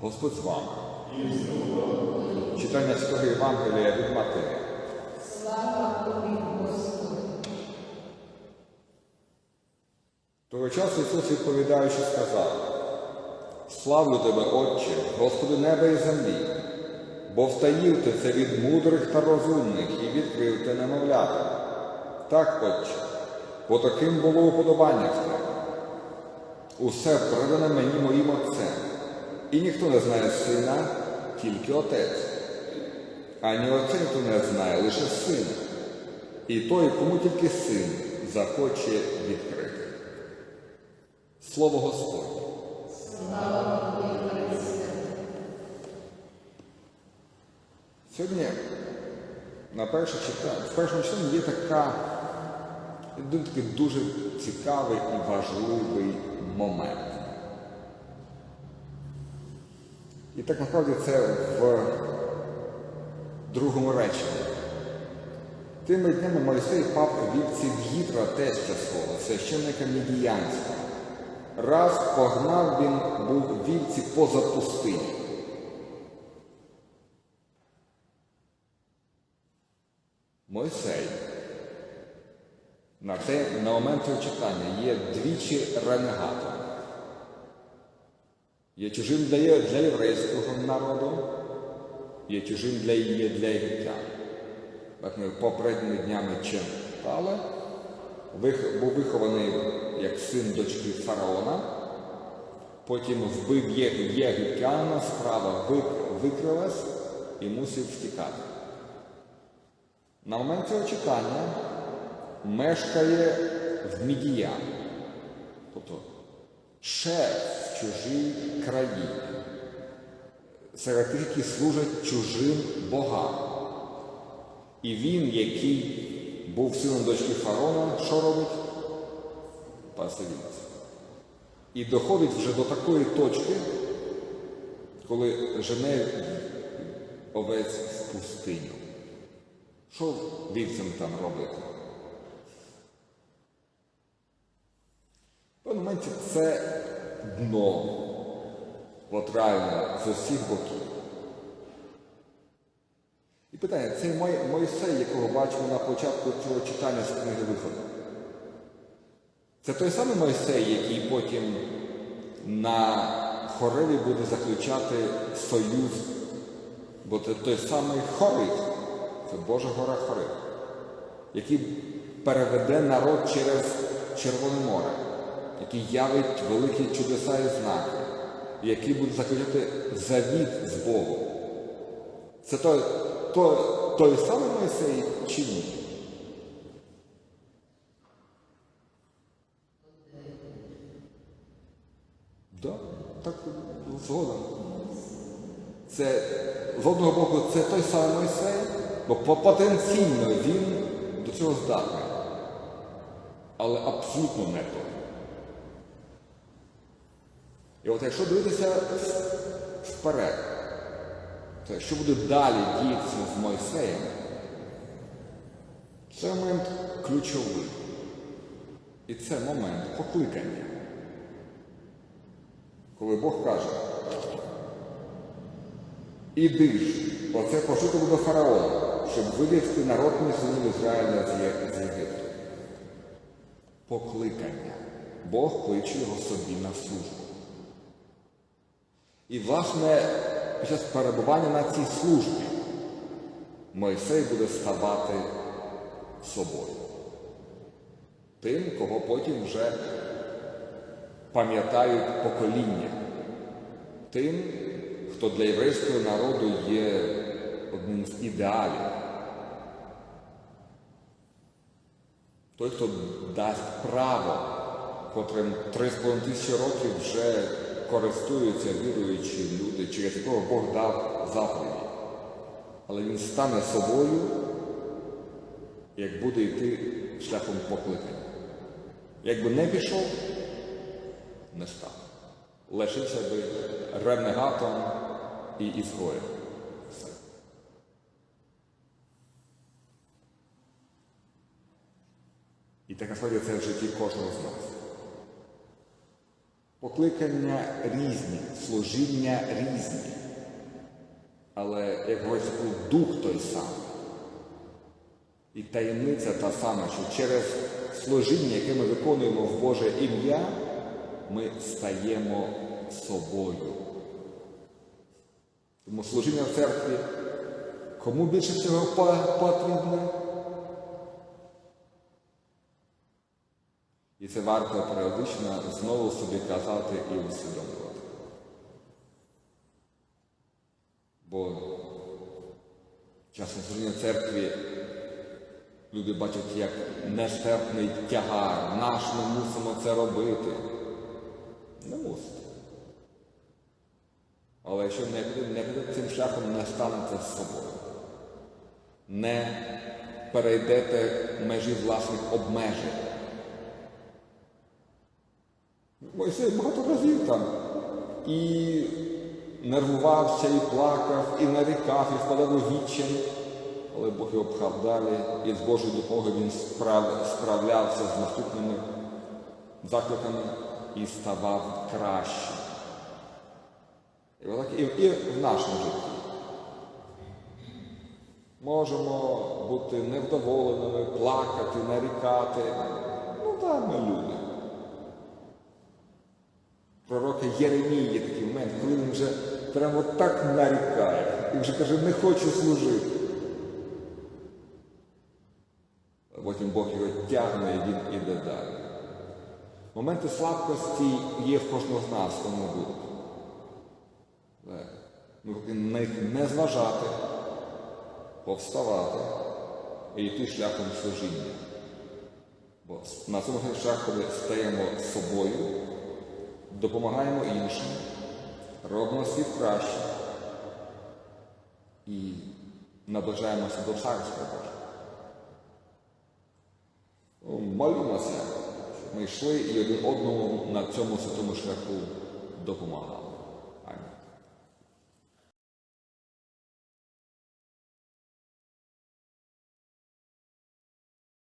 Господь з вами. Читання Святого Євангелія від Матея. Того часу Ісус відповідаючи сказав, Славлю тебе, Отче, Господи неба і землі, бо втаїв ти це від мудрих та розумних і відкрив ти немовлята. Так, Отче, бо таким було уподобання в тебе. Усе передане мені моїм Отцем, і ніхто не знає сина, тільки Отець. Ані Отця ніхто не знає, лише син. І той, кому тільки син захоче відкрити. Слово Господнє. Сьогодні на перше читання, в першому читанні є така, такий дуже цікавий і важливий момент. І так насправді це в другому реченні. Тими днями Мойсей пав вівці в Гітра тестя свого, священника Мідіянського. Раз погнав він був вівці поза пустині. Мойсей. На те на момент читання є двічі ренегатом. Є чужим для, для єврейського народу, є чужим для, є для єгиптян. Як ми попередніми днями читали, був вихований як син дочки фараона, потім вбив є- єгиптянина, справа викрилась і мусив втікати. На момент цього читання мешкає в Мідіян, тобто ще чужій країні, серед тих, які служать чужим богам. І він, який був сином дочки фараона, що робить? Пасивіться. І доходить вже до такої точки, коли жене овець в пустиню. Що вівцям там робити? В певному моменті це дно, от з усіх боків. І питання, цей Мойсей, якого бачимо на початку цього читання з книги Виходу. Це той самий Мойсей, який потім на Хореві буде заключати союз, бо це той самий Хорив, це Божа гора Хорив, який переведе народ через Червоне море, який явить великі чудеса і знаки, який буде заключати завіт з Богом. Це той, той, той самий Мойсей чи ні? Да, так згодом. Це з одного боку це той самий Мойсей, бо потенційно він до цього здатний. Але абсолютно не той. І от якщо дивитися вперед, то що буде далі діятися з Мойсеєм, це момент ключовий. І це момент покликання. Коли Бог каже, іди ж, оце пошити до фараона, щоб вивести народ мій Ізраїля з Єгипту. Покликання. Бог кличе його собі на службу. І, власне, під час перебування на цій службі Мойсей буде ставати собою. Тим, кого потім вже пам'ятають покоління. Тим, хто для єврейського народу є одним з ідеалів. Той, хто дасть право, котрим 3,5 тисячі років вже користуються віруючі люди, через якого Бог дав заповіді. Але він стане собою, як буде йти шляхом покликання. Якби не пішов, не став. Лишився би ренегатом і ізгоєм. Все. І так насправді це в житті кожного з нас. Покликання різні, служіння різні. Але, як говориться, тут дух той самий. І таємниця та сама, що через служіння, яке ми виконуємо в Боже ім'я, ми стаємо собою. Тому служіння в церкві кому більше всього по- потрібне? І це варто періодично знову собі казати і усвідомлювати. Бо часом служіння церкві люди бачать як нестерпний тягар. Наш ми мусимо це робити. Не мусите. Але якщо не піде, цим шляхом, не станете з собою. Не перейдете межі власних обмежень. Мойсей багато разів там і нервувався, і плакав, і нарікав, і впадав у відчай. Але Бог його пхав далі, і з Божою допомогою він справ- справлявся з наступними закликами і ставав краще. І, і в нашому житті. Можемо бути невдоволеними, плакати, нарікати. Ну так, ми люди. Пророка Єремії є такий момент, коли він вже прямо так нарікає і вже каже, не хочу служити. А потім Бог його тягне і він іде далі. Моменти слабкості є в кожного з нас, тому будуть. Так. На них не зважати, повставати і йти шляхом служіння. Бо на цьому шляху ми стаємо собою, допомагаємо іншим, робимо світ краще і наближаємося до Царства Божого. Ну, Молімося, щоб ми йшли і один одному на цьому святому шляху допомагали.